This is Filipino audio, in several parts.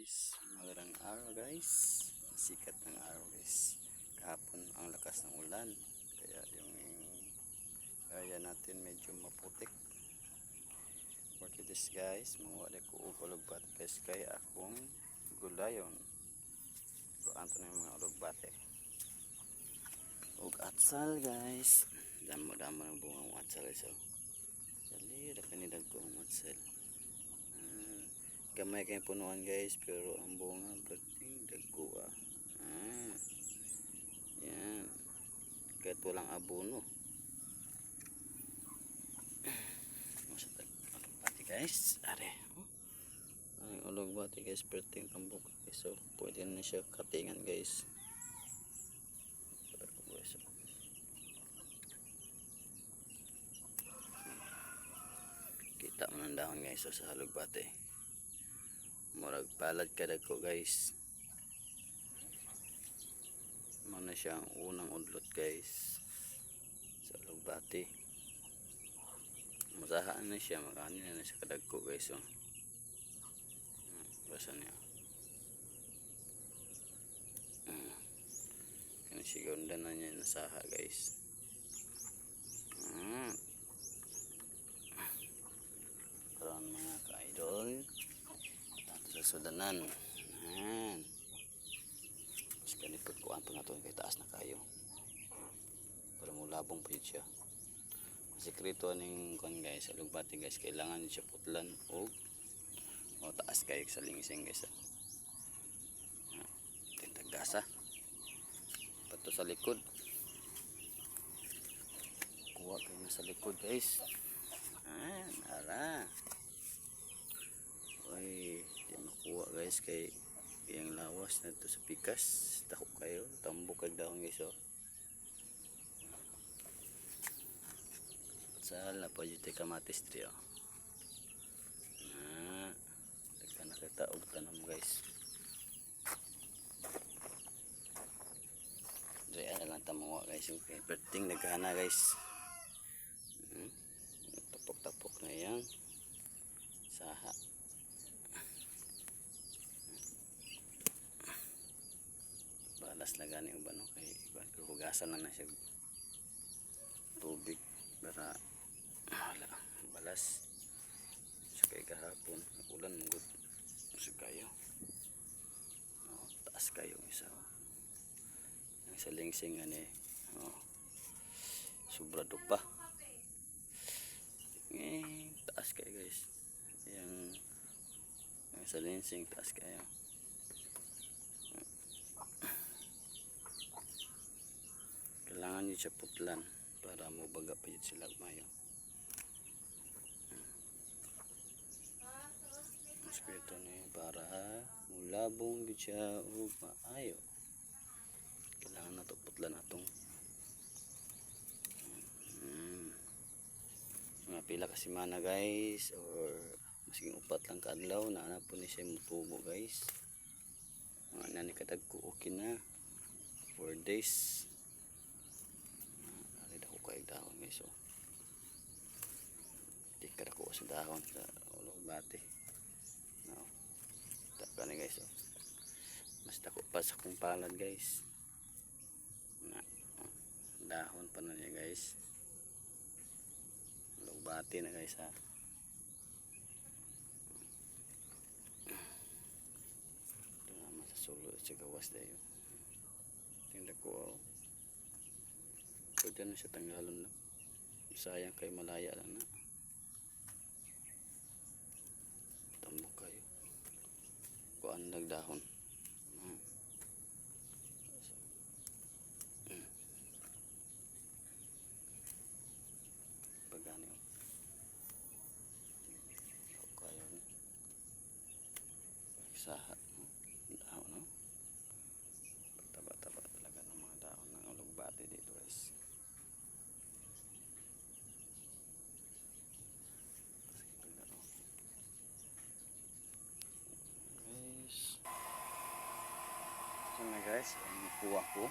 guys, magandang araw guys. Sikat ng araw guys. Kahapon ang lakas ng ulan. Kaya yung area natin medyo maputik. For this guys, mawala ko ugolog guys kaya akong gulayon. Kuan to na yung mga ulugbate. Ug atsal guys. Damo-damo ng bunga ng atsal. Oh. Dali, dapinidag ko ang atsal. Ah, gamay kayong punuan guys pero ang bunga berting dago ah. ah. Yan. Kahit walang abono masa tag ulog bati guys. Are oh. ay ulog bati guys berting tambok guys. So pwede na siya katingan guys. Kita mo guys so, sa halog bati murag palad kada ko guys. Mana siya ang unang udlot guys. Sa lugbati. Masahaan na siya makanin na siya kadagko guys oh. Ah, basa niya. Ah. kaya sigunda na niya nasaha guys ah. karon mga ka-idol Tato sa sudanan. Yan. Mas kanipot ko ang pangaton kay taas na kayo. Para mo labong yun siya. Sekreto ning kon guys, sa lugbati guys, kailangan siya putlan o o taas kayo sa lingising guys. ah. Tintag gasa. Pato sa likod. Kuha kayo sa likod guys. Ah, nara. Guys kay yung lawas na to sa pikas. Tako kayo, tambok kag daon guys oh. Sal na po dito kamatis tri oh. Na, teka nakita og tanam guys. Dre ana lang tamuha guys okay. Perting naghana guys. Hmm. Tapok-tapok na yan. Saha. balas na gani ang bano kay hugasan na na siya. Tubig para wala balas. So kay kahapon ulan mugod. So kayo. Oh, taas kayo isa oh. ang sa lingsing ani oh. sobra do pa eh, taas kayo guys. Yung ang sa lingsing taas kayo kailangan nyo siya putlan para mo baga pa yun sila mayo kwento ni para mulabong yun siya o maayo kailangan na to putlan atong mm, mga pila ka semana guys or masiging upat lang kadlaw na na po ni siya mutubo guys. Mga nani kadagko okay na. 4 days Kay dahon guys oh. Di ka dako sa dahon sa ulo bati. No. Taka ni guys oh. Mas dako pa sa kung palad guys. Na. oh. Dahon pa na niya guys. Ulo bati na guys ha. Ito naman sa sulo sa gawas dayo. Tingnan ko oh. Pwede na siya tanggalon na. Sayang kay malaya lang na. Tambok kayo. Kuan nagdahon. Hmm. Hmm. Kayo ni. Saha. Dahon no. Taba-taba talaga ng mga dahon ng ulugbati dito guys. guys ito na guys ang kuha ko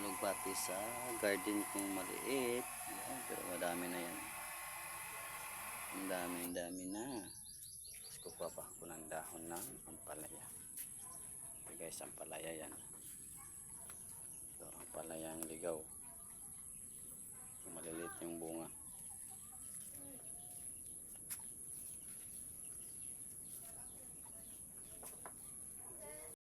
ulugbati sa garden kong maliit yan, pero madami na yan ang dami ang dami na Tapos kukuha pa ako ng dahon ng ampalaya. Ito guys, ampalaya yan. Ito, ampalaya ang ligaw. Maliliit yung bunga.